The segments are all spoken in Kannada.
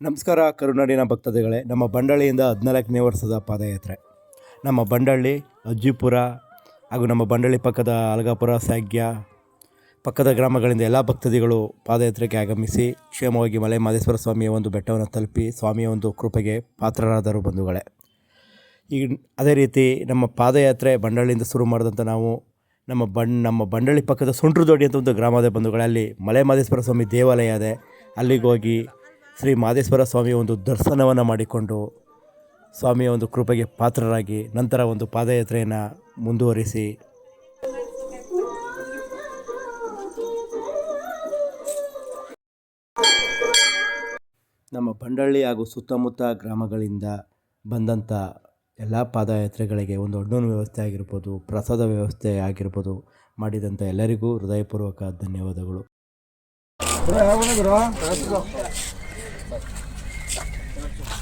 ನಮಸ್ಕಾರ ಕರುನಾಡಿನ ಭಕ್ತಾದಿಗಳೇ, ನಮ್ಮ ಬಂಡಳ್ಳಿಯಿಂದ ಹದಿನಾಲ್ಕನೇ ವರ್ಷದ ಪಾದಯಾತ್ರೆ. ನಮ್ಮ ಬಂಡಳ್ಳಿ, ಅಜ್ಜಿಪುರ ಹಾಗೂ ನಮ್ಮ ಬಂಡಳ್ಳಿ ಪಕ್ಕದ ಅಲಗಾಪುರ, ಸಾಗ್ಯ ಪಕ್ಕದ ಗ್ರಾಮಗಳಿಂದ ಎಲ್ಲ ಭಕ್ತಾದಿಗಳು ಪಾದಯಾತ್ರೆಗೆ ಆಗಮಿಸಿ ಕ್ಷೇಮವಾಗಿ ಮಲೆ ಮಹದೇಶ್ವರ ಸ್ವಾಮಿಯ ಒಂದು ಬೆಟ್ಟವನ್ನು ತಲುಪಿ ಸ್ವಾಮಿಯ ಒಂದು ಕೃಪೆಗೆ ಪಾತ್ರರಾದರು ಬಂಧುಗಳೇ. ಈಗ ಅದೇ ರೀತಿ ನಮ್ಮ ಪಾದಯಾತ್ರೆ ಬಂಡಳ್ಳಿಯಿಂದ ಶುರು ಮಾಡಿದಂಥ ನಾವು ನಮ್ಮ ಬಣ್ ನಮ್ಮ ಬಂಡಳ್ಳಿ ಪಕ್ಕದ ಸುಂಟ್ರದೊಡ್ಡಿ ಅಂತ ಒಂದು ಗ್ರಾಮದ ಬಂಧುಗಳೇ, ಅಲ್ಲಿ ಮಲೆ ಮಹದೇಶ್ವರ ಸ್ವಾಮಿ ದೇವಾಲಯ ಇದೆ. ಅಲ್ಲಿಗೆ ಹೋಗಿ ಶ್ರೀ ಮಾದೇಶ್ವರ ಸ್ವಾಮಿಯ ಒಂದು ದರ್ಶನವನ್ನು ಮಾಡಿಕೊಂಡು ಸ್ವಾಮಿಯ ಒಂದು ಕೃಪೆಗೆ ಪಾತ್ರರಾಗಿ ನಂತರ ಒಂದು ಪಾದಯಾತ್ರೆಯನ್ನು ಮುಂದುವರಿಸಿ. ನಮ್ಮ ಬಂಡಳ್ಳಿ ಹಾಗೂ ಸುತ್ತಮುತ್ತ ಗ್ರಾಮಗಳಿಂದ ಬಂದಂಥ ಎಲ್ಲ ಪಾದಯಾತ್ರೆಗಳಿಗೆ ಒಂದು ಹಣ್ಣು ವ್ಯವಸ್ಥೆ ಆಗಿರ್ಬೋದು, ಪ್ರಸಾದ ವ್ಯವಸ್ಥೆ ಆಗಿರ್ಬೋದು ಮಾಡಿದಂಥ ಎಲ್ಲರಿಗೂ ಹೃದಯಪೂರ್ವಕ ಧನ್ಯವಾದಗಳು.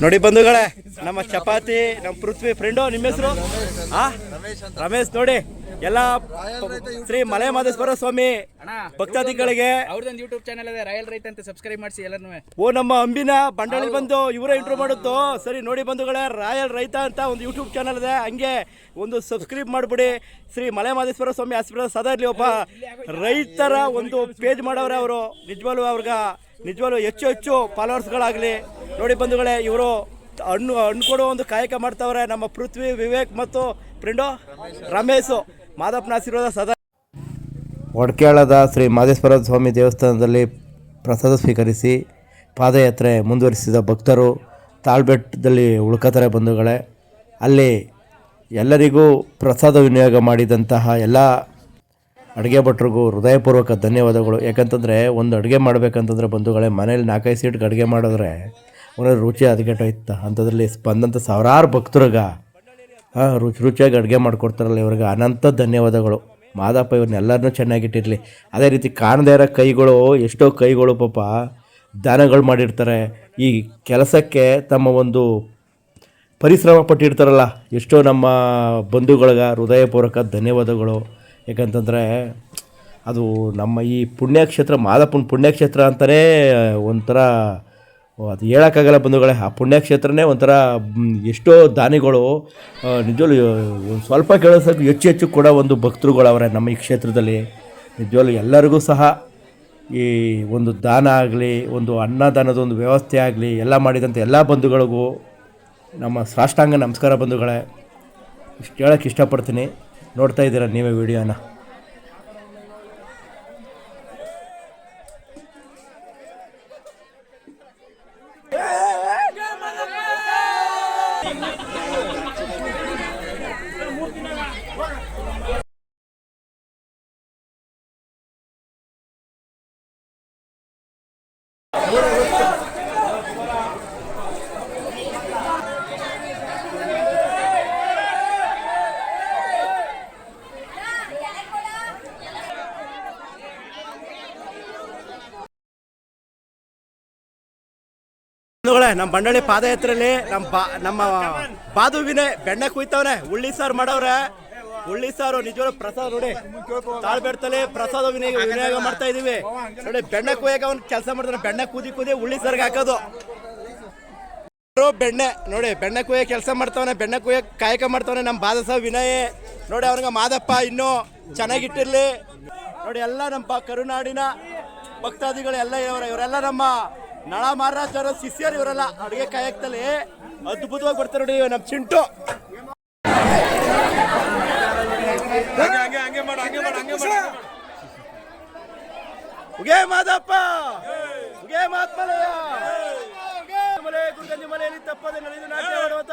ನೋಡಿ ಬಂಧುಗಳೇ ನಮ್ಮ ಚಪಾತಿ ನಮ್ಮ ಪೃಥ್ವಿ ಫ್ರೆಂಡು ನಿಮ್ಮ ಹೆಸರು? ಆ? ರಮೇಶ್ ನೋಡಿ ಎಲ್ಲ ಶ್ರೀ ಮಲೆ ಮಾದೇಶ್ವರ ಸ್ವಾಮಿ ಭಕ್ತಾದಿಗಳಿಗೆ. ಅವ್ರದೊಂದು ಯೂಟ್ಯೂಬ್ ಚಾನಲ್ ಇದೆ ರಾಯಲ್ ರೈತ ಅಂತ ಸಬ್ಸ್ಕ್ರೈಬ್ ಮಾಡಿಸಿ ಎಲ್ಲರೂ ಓ ನಮ್ಮ ಅಂಬಿನ ಬಂಡಳಿ ಬಂದು ಇವರೇ ಇಂಟ್ರೂ ಮಾಡುತ್ತೋ. ಸರಿ ನೋಡಿ ಬಂಧುಗಳೇ ರಾಯಲ್ ರೈತ ಅಂತ ಒಂದು ಯೂಟ್ಯೂಬ್ ಚಾನಲ್ ಇದೆ. ಹಂಗೆ ಒಂದು ಸಬ್ಸ್ಕ್ರೈಬ್ ಮಾಡಿಬಿಡಿ. ಶ್ರೀ ಮಲೆ ಮಾದೇಶ್ವರ ಸ್ವಾಮಿ ಆಸ್ಪತ್ರೆ ಸದಾ ಇರಲಿ. ಒಬ್ಬ ರೈತರ ಒಂದು ಪೇಜ್ ಮಾಡವ್ರೆ ಅವರು. ನಿಜವಾಗ್ಲೂ ಅವ್ರಿಗೆ ನಿಜವಾಗ್ಲೂ ಹೆಚ್ಚು ಹೆಚ್ಚು ಫಾಲೋವರ್ಸ್ಗಳಾಗಲಿ. ನೋಡಿ ಬಂಧುಗಳೇ, ಇವರು ಹಣ್ಣು ಹಣ್ಣು ಕೊಡೋ ಒಂದು ಕಾಯಕ ಮಾಡ್ತಾವ್ರೆ ನಮ್ಮ ಪೃಥ್ವಿ, ವಿವೇಕ್ ಮತ್ತು ಫ್ರೆಂಡು ರಮೇಶು. ಮಾದಪ್ಪನ ಆಶೀರ್ವಾದ ಸದಾ. ಒಡಕ್ಯಾಳದ ಶ್ರೀ ಮಾದೇಶ್ವರ ಸ್ವಾಮಿ ದೇವಸ್ಥಾನದಲ್ಲಿ ಪ್ರಸಾದ ಸ್ವೀಕರಿಸಿ ಪಾದಯಾತ್ರೆ ಮುಂದುವರಿಸಿದ ಭಕ್ತರು ತಾಳ್ಬೆಟ್ಟದಲ್ಲಿ ಉಳ್ಕೋತಾರೆ ಬಂಧುಗಳೇ. ಅಲ್ಲಿ ಎಲ್ಲರಿಗೂ ಪ್ರಸಾದ ವಿನಿಯೋಗ ಮಾಡಿದಂತಹ ಎಲ್ಲ ಅಡುಗೆ ಭಟ್ರಿಗೂ ಹೃದಯಪೂರ್ವಕ ಧನ್ಯವಾದಗಳು. ಯಾಕಂತಂದರೆ ಒಂದು ಅಡುಗೆ ಮಾಡಬೇಕಂತಂದ್ರೆ ಬಂಧುಗಳೇ ಮನೇಲಿ ನಾಲ್ಕೈದು ಸೀಟ್ಗೆ ಅಡುಗೆ ಮಾಡಿದ್ರೆ ಅವರ ರುಚಿ ಹದಗೆಟ್ಟೋಯ್ತು ಅಂಥದ್ರಲ್ಲಿ ಬಂದಂಥ ಸಾವಿರಾರು ಭಕ್ತರಿಗೆ ರುಚಿ ರುಚಿಯಾಗಿ ಅಡುಗೆ ಮಾಡಿಕೊಡ್ತಾರಲ್ಲ ಇವ್ರಿಗೆ ಅನಂತ ಧನ್ಯವಾದಗಳು. ಮಾದಪ್ಪ, ಇವ್ರನ್ನೆಲ್ಲರನ್ನೂ ಚೆನ್ನಾಗಿಟ್ಟಿರಲಿ ಅದೇ ರೀತಿ ಕಾಣದೇ ಇರೋ ಕೈಗಳು, ಎಷ್ಟೋ ಕೈಗಳು ಪಾಪ ದಾನಗಳು ಮಾಡಿರ್ತಾರೆ. ಈ ಕೆಲಸಕ್ಕೆ ತಮ್ಮ ಒಂದು ಪರಿಶ್ರಮ ಪಟ್ಟಿರ್ತಾರಲ್ಲ, ಎಷ್ಟೋ ನಮ್ಮ ಬಂಧುಗಳಿಗೆ ಹೃದಯಪೂರ್ವಕ ಧನ್ಯವಾದಗಳು. ಯಾಕಂತಂದರೆ ಅದು ನಮ್ಮ ಈ ಪುಣ್ಯಕ್ಷೇತ್ರ, ಮಾದಪ್ಪನ ಪುಣ್ಯಕ್ಷೇತ್ರ ಅಂತಲೇ ಒಂಥರ, ಅದು ಹೇಳೋಕ್ಕಾಗಲ್ಲ ಬಂಧುಗಳೇ, ಆ ಪುಣ್ಯಕ್ಷೇತ್ರನೇ ಒಂಥರ ಎಷ್ಟೋ ದಾನಿಗಳು ನಿಜವಲ್ಲೂ ಸ್ವಲ್ಪ ಕೇಳೋದಕ್ಕೆ ಹೆಚ್ಚು ಹೆಚ್ಚು ಕೂಡ ಒಂದು ಭಕ್ತರುಗಳವರೆ ನಮ್ಮ ಈ ಕ್ಷೇತ್ರದಲ್ಲಿ. ನಿಜವಲ್ಲೂ ಎಲ್ಲರಿಗೂ ಸಹ ಈ ಒಂದು ದಾನ ಆಗಲಿ, ಒಂದು ಅನ್ನದಾನದ ಒಂದು ವ್ಯವಸ್ಥೆ ಆಗಲಿ, ಎಲ್ಲ ಮಾಡಿದಂಥ ಎಲ್ಲ ಬಂಧುಗಳಿಗೂ ನಮ್ಮ ಸಾಷ್ಟಾಂಗ ನಮಸ್ಕಾರ ಬಂಧುಗಳೇ, ಇಷ್ಟು ಹೇಳೋಕ್ಕೆ ಇಷ್ಟಪಡ್ತೀನಿ. ನೋಡ್ತಾ ಇದ್ದೀರಾ ನೀವೇ ವಿಡಿಯೋನ? ಬಂಧುಗಳೇ ನಮ್ಮ ಬಂಡಳಿ ಪಾದಯಾತ್ರೆಯಲ್ಲಿ ನಮ್ಮ ಬಾ, ನಮ್ಮ ಬಾದುವಿನ ಬೆಣ್ಣೆ ಕುಯ್ತವ್ರೆ ಉಳ್ಳಿ ಸಾರು ಮಾಡವ್ರೆ. ಉಳ್ಳಿ ಸಾರು ನಿಜವಾಗ್ಲೂ ಪ್ರಸಾದ ನೋಡಿ. ತಾಳ್ಬೆಡ್ತಲ್ಲಿ ಪ್ರಸಾದ ವಿನಿಯೋಗ ಮಾಡ್ತಾ ಇದೀವಿ. ನೋಡಿ, ಬೆಣ್ಣೆ ಕುಯ್ಯಕ ಅವ್ನು ಕೆಲಸ ಮಾಡ್ತಾನೆ. ಬೆಣ್ಣೆ ಕೂದಿ ಕೂದಿ ಉಳ್ಳಿ ಸಾರ್ಗೆ ಹಾಕೋದು. ಬೆಣ್ಣೆ, ನೋಡಿ, ಬೆಣ್ಣೆ ಕುಯ್ಯ ಕೆಲಸ ಮಾಡ್ತಾವನೆ. ಬೆಣ್ಣೆ ಕುಯ್ಯ ಕಾಯಕ ಮಾಡ್ತಾವನೆ ನಮ್ಮ ಬಾದಸ ವಿನಯ್. ನೋಡಿ ಅವ್ರಿಗೆ ಮಾದಪ್ಪ ಇನ್ನೂ ಚೆನ್ನಾಗಿಟ್ಟಿರ್ಲಿ. ನೋಡಿ, ಎಲ್ಲ ನಮ್ಮ ಕರುನಾಡಿನ ಭಕ್ತಾದಿಗಳು ಎಲ್ಲ ಇವರ. ಇವರೆಲ್ಲ ನಮ್ಮ ನಳ ಮಹಾರಾಜರ ಶಿಷ್ಯರು ಇವರಲ್ಲ ಅಡುಗೆ ಕಾಯಕದಲ್ಲಿ ಅದ್ಭುತವಾಗಿ ಬರ್ತಾರೆ ನೋಡಿ ನಮ್ಮ ಚಿಂಟು. ಉಗೇ ಮಾದಪ್ಪ ಉಗೇ ಮಾತ್ಮಲಯ. ಮಲೆ ಗುರುಗಂಜಿ ಮಲೆಯಲ್ಲಿ ತಪ್ಪದೆ ನಡೆದು ನಾಟ್ಯ ಮಾಡುವಂತ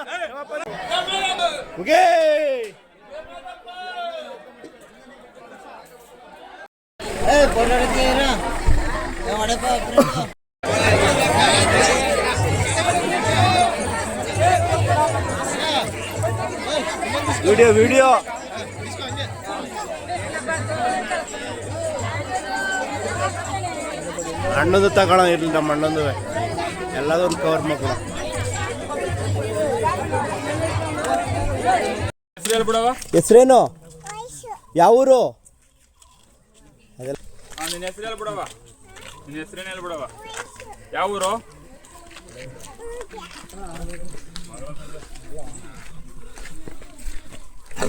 ಉಗೇ. ವಿಡಿಯೋ ವಿಡಿಯೋ ಅಣ್ಣದು ತಗೊಳ್ಳೋ ಇರ್ಲಿ ನಮ್ಮ ಅಣ್ಣಂದು ಎಲ್ಲದೊಂದು ಕವರ್ ಮಾಡ್ಕೊಳ ಹೆಸರೇನು? ಯಾವ ಊರು ನಿನ್ನ ಹೆಸರು ಬಿಡವ ನಿನ್ನ ಹೆಸರೇನು ಬಿಡವ ಯಾವ ಊರು